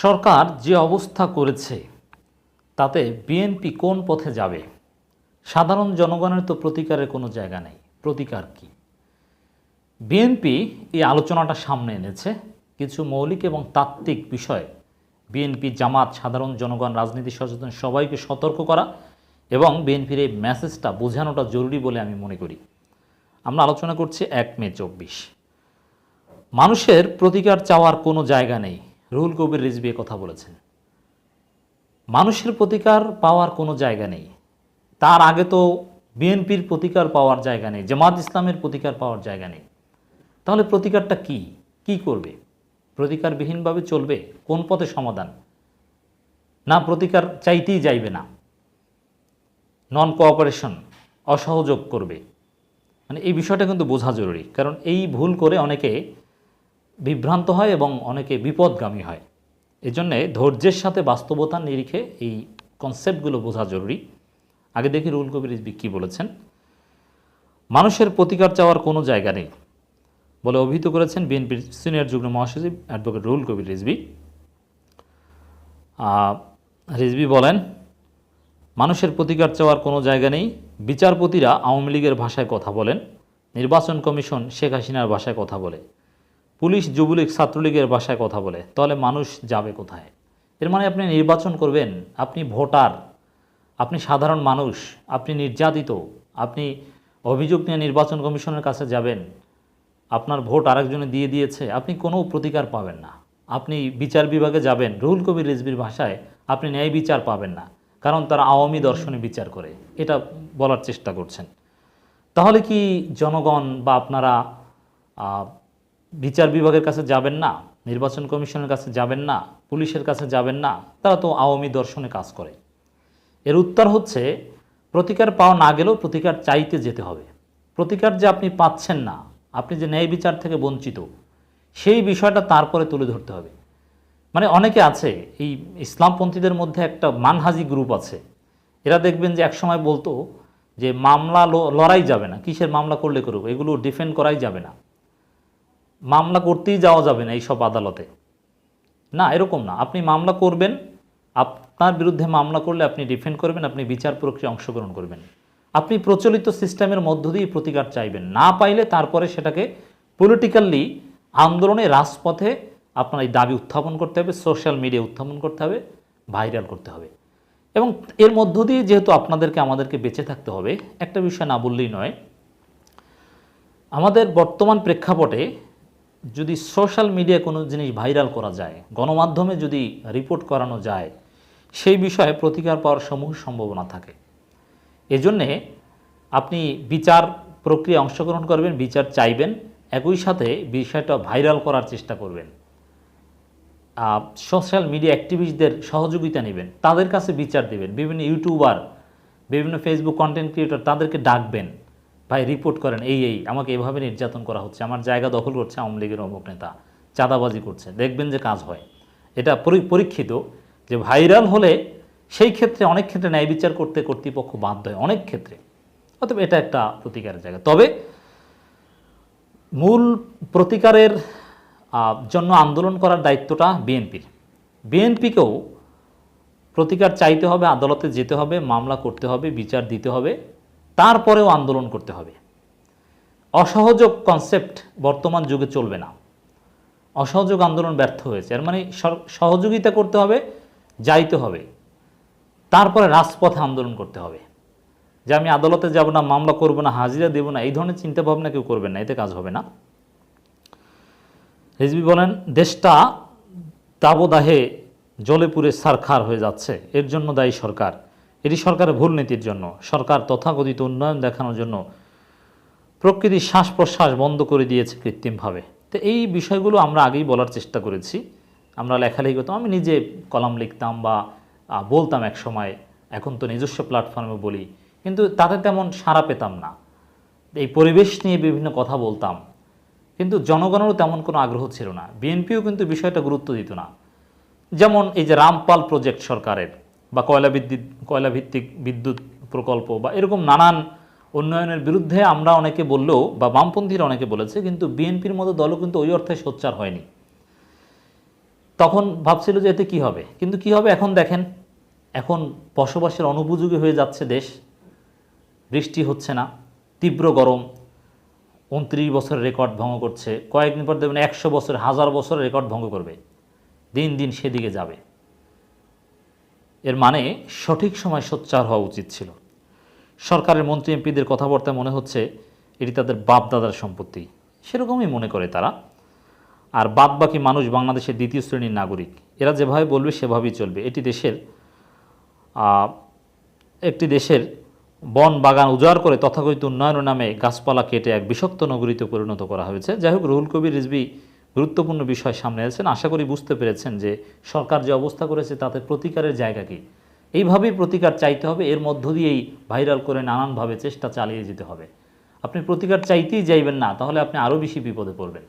সরকার যে অবস্থা করেছে, তাতে বিএনপি কোন পথে যাবে? সাধারণ জনগণের তো প্রতিকারের কোনো জায়গা নেই। প্রতিকার কি? বিএনপি এই আলোচনাটা সামনে এনেছে। কিছু মৌলিক এবং তাত্ত্বিক বিষয়। বিএনপি, জামাত, সাধারণ জনগণ, রাজনীতি, সচেতন, সবাইকে সতর্ক করা এবং বিএনপির এই মেসেজটা বোঝানোটা জরুরি বলে আমি মনে করি। আমরা আলোচনা করছি এক মে চব্বিশ। মানুষের প্রতিকার চাওয়ার কোনো জায়গা নেই। রুহুল কবির রিজবি কথা বলেছেন। মানুষের প্রতিকার পাওয়ার কোনো জায়গা নেই। তার আগে তো বিএনপির প্রতিকার পাওয়ার জায়গা নেই, জামাত ইসলামের প্রতিকার পাওয়ার জায়গা নেই। তাহলে প্রতিকারটা কি? কি করবে? প্রতিকারবিহীনভাবে চলবে? কোন পথে সমাধান? না প্রতিকার চাইতেই যাইবে না। নন কোঅপারেশন অসহযোগ করবে। মানে এই বিষয়টা কিন্তু বোঝা জরুরি। কারণ এই ভুল করে অনেকে বিভ্রান্ত হয় এবং অনেকে বিপদগামী হয়। এজন্যে ধৈর্যের সাথে বাস্তবতার নিরিখে এই কনসেপ্টগুলো বোঝা জরুরি। আগে দেখি রুল কবির রিজবি কী বলেছেন। মানুষের প্রতিকার চাওয়ার কোনো জায়গা নেই। বলে অভিহিত করেছেন বিএনপির সিনিয়র যুগ্ম মহাসচিব অ্যাডভোকেট রুল কবির রিজবি রিজবি বলেন, মানুষের প্রতিকার চাওয়ার কোনো জায়গা নেই। বিচারপতিরা আওয়ামী লীগের ভাষায় কথা বলেন। নির্বাচন কমিশন শেখ হাসিনার ভাষায় কথা বলে। পুলিশ যুবলীগ ছাত্রলীগের ভাষায় কথা বলে, তাহলে মানুষ যাবে কোথায়? এর মানে আপনি নির্বাচন করবেন, আপনি ভোটার, আপনি সাধারণ মানুষ, আপনি নির্যাতিত, আপনি অভিযোগ নিয়ে নির্বাচন কমিশনের কাছে যাবেন, আপনার ভোট আরেকজনে দিয়ে দিয়েছে, আপনি কোনো প্রতিকার পাবেন না। আপনি বিচার বিভাগে যাবেন, রুহুল কবির রিজবির ভাষায় আপনি ন্যায় বিচার পাবেন না, কারণ তারা আওয়ামী দর্শনে বিচার করে, এটা বলার চেষ্টা করছেন। তাহলে কি জনগণ বা আপনারা বিচার বিভাগের কাছে যাবেন না, নির্বাচন কমিশনের কাছে যাবেন না, পুলিশের কাছে যাবেন না, তারা তো আওয়ামী দর্শনে কাজ করে। এর উত্তর হচ্ছে, প্রতিকার পাওয়া না গেলেও প্রতিকার চাইতে যেতে হবে। প্রতিকার যে আপনি পাচ্ছেন না, আপনি যে ন্যায় বিচার থেকে বঞ্চিত, সেই বিষয়টা তারপরে তুলে ধরতে হবে। মানে অনেকে আছে, এই ইসলামপন্থীদের মধ্যে একটা মানহাজি গ্রুপ আছে। এরা দেখবেন যে একসময় বলতো যে, মামলা লড়াই যাবে না, কিসের মামলা করলে করুক এগুলো ডিফেন্ড করাই যাবে না। মামলা করতেই যাওয়া যাবে না এইসব আদালতে। না, এরকম না। আপনি মামলা করবেন, আপনার বিরুদ্ধে মামলা করলে আপনি ডিফেন্ড করবেন, আপনি বিচার প্রক্রিয়া অংশগ্রহণ করবেন। আপনি প্রচলিত সিস্টেমের মধ্য দিয়ে প্রতিকার চাইবেন। না পাইলে তারপরে সেটাকে পলিটিক্যালি আন্দোলনে, রাজপথে আপনার এই দাবি উত্থাপন করতে হবে সোশ্যাল মিডিয়া উত্থাপন করতে হবে ভাইরাল করতে হবে। এবং এর মধ্য দিয়ে যেহেতু আপনাদেরকে, আমাদেরকে বেঁচে থাকতে হবে, একটা বিষয় না বললেই নয়, আমাদের বর্তমান প্রেক্ষাপটে যদি সোশ্যাল মিডিয়ায় কোনো জিনিস ভাইরাল করা যায়, গণমাধ্যমে যদি রিপোর্ট করানো যায়, সেই বিষয়ে প্রতিকার পাওয়ার সমূহ সম্ভাবনা থাকে। এজন্যে আপনি বিচার প্রক্রিয়া অংশগ্রহণ করবেন, বিচার চাইবেন, একই সাথে বিষয়টা ভাইরাল করার চেষ্টা করবেন। সোশ্যাল মিডিয়া অ্যাক্টিভিস্টদের সহযোগিতা নেবেন, তাদের কাছে বিচার দেবেন। বিভিন্ন ইউটিউবার, বিভিন্ন ফেসবুক কন্টেন্ট ক্রিয়েটর তাদেরকে ডাকবেন। ভাই রিপোর্ট করেন, এই এই, আমাকে এভাবে নির্যাতন করা হচ্ছে, আমার জায়গা দখল করছে আওয়ামী লীগের অমুক নেতা, চাঁদাবাজি করছে, দেখবেন যে কাজ হয়। এটা পরি- পরীক্ষিত যে ভাইরাল হলে সেই ক্ষেত্রে অনেক ক্ষেত্রে ন্যায় বিচার করতে কর্তৃপক্ষ বাধ্য হয়, অনেক ক্ষেত্রে। অতএব এটা একটা প্রতিকারের জায়গা। তবে মূল প্রতিকারের জন্য আন্দোলন করার দায়িত্বটা বিএনপির। বিএনপিকেও প্রতিকার চাইতে হবে, আদালতে যেতে হবে, মামলা করতে হবে, বিচার দিতে হবে। তারপরেও আন্দোলন করতে হবে। অসহযোগ কনসেপ্ট বর্তমান যুগে চলবে না। অসহযোগ আন্দোলন ব্যর্থ হয়েছে। এর মানে সহযোগিতা করতে হবে, যাইতে হবে। তারপরে রাজপথে আন্দোলন করতে হবে। যে আমি আদালতে যাব না, মামলা করব না, হাজিরা দেব না, এই ধরনের চিন্তা ভাবনা কেউ করবেন না, এতে কাজ হবে না। রিজবি বলেন, দেশটা দাবদাহে জলে পুরে সারখার হয়ে যাচ্ছে। এর জন্য দায়ী সরকার। এটি সরকারের ভুল নীতির জন্য। সরকার তথাকথিত উন্নয়ন দেখানোর জন্য প্রকৃতির শ্বাস প্রশ্বাস বন্ধ করে দিয়েছে কৃত্রিমভাবে। তো এই বিষয়গুলো আমরা আগেই বলার চেষ্টা করেছি। আমরা লেখালেখি করতাম। আমি নিজে কলাম লিখতাম বা বলতাম এক সময়, এখন তো নিজস্ব প্ল্যাটফর্মে বলি। কিন্তু তাতে তেমন সাড়া পেতাম না। এই পরিবেশ নিয়ে বিভিন্ন কথা বলতাম। কিন্তু জনগণেরও তেমন কোনো আগ্রহ ছিল না। বিএনপিও কিন্তু বিষয়টা গুরুত্ব দিত না। যেমন এই যে রামপাল প্রজেক্ট সরকারের বা কয়লা বিদ্যুৎ কয়লা ভিত্তিক বিদ্যুৎ প্রকল্প বা এরকম নানান উন্নয়নের বিরুদ্ধে আমরা অনেকে বললেও বা বামপন্থীরা অনেকে বলেছে, কিন্তু বিএনপির মতো দলও কিন্তু ওই অর্থে সোচ্চার হয়নি। তখন ভাবছিল যে এতে কী হবে? কিন্তু কি হবে এখন দেখেন, এখন বসবাসের অনুপযোগী হয়ে যাচ্ছে দেশ, বৃষ্টি হচ্ছে না, তীব্র গরম, উনত্রিশ বছরের রেকর্ড ভঙ্গ করছে, কয়েকদিন পর দেখবেন একশো বছর, হাজার বছরের রেকর্ড ভঙ্গ করবে, দিন দিন সেদিকে যাবে। এর মানে সঠিক সময় সোচ্চার হওয়া উচিত ছিল। সরকারের মন্ত্রী এমপিদের কথাবার্তায় মনে হচ্ছে এটি তাদের বাপ দাদার সম্পত্তি। সেরকমই মনে করে তারা। আর বাদ বাকি মানুষ বাংলাদেশের দ্বিতীয় শ্রেণির নাগরিক, এরা যেভাবে বলবে সেভাবেই চলবে। এটি দেশের একটি দেশের বন বাগান উজাড় করে তথাকথিত উন্নয়নের নামে গাছপালা কেটে এক বিষাক্ত নগরীতে পরিণত করা হয়েছে। যাই হোক, রুহুল কবির রিজবি গুরুত্বপূর্ণ বিষয় সামনে আছেন আশা করি বুঝতে পেরেছেন যে সরকার যে অবস্থা করেছে তাতে প্রতিকারের জায়গা কি? এইভাবেই প্রতিকার চাইতে হবে, এর মধ্য দিয়েই ভাইরাল করে নানানভাবে চেষ্টা চালিয়ে যেতে হবে। আপনি প্রতিকার চাইতেই যাইবেন না, তাহলে আপনি আরও বেশি বিপদে পড়বেন।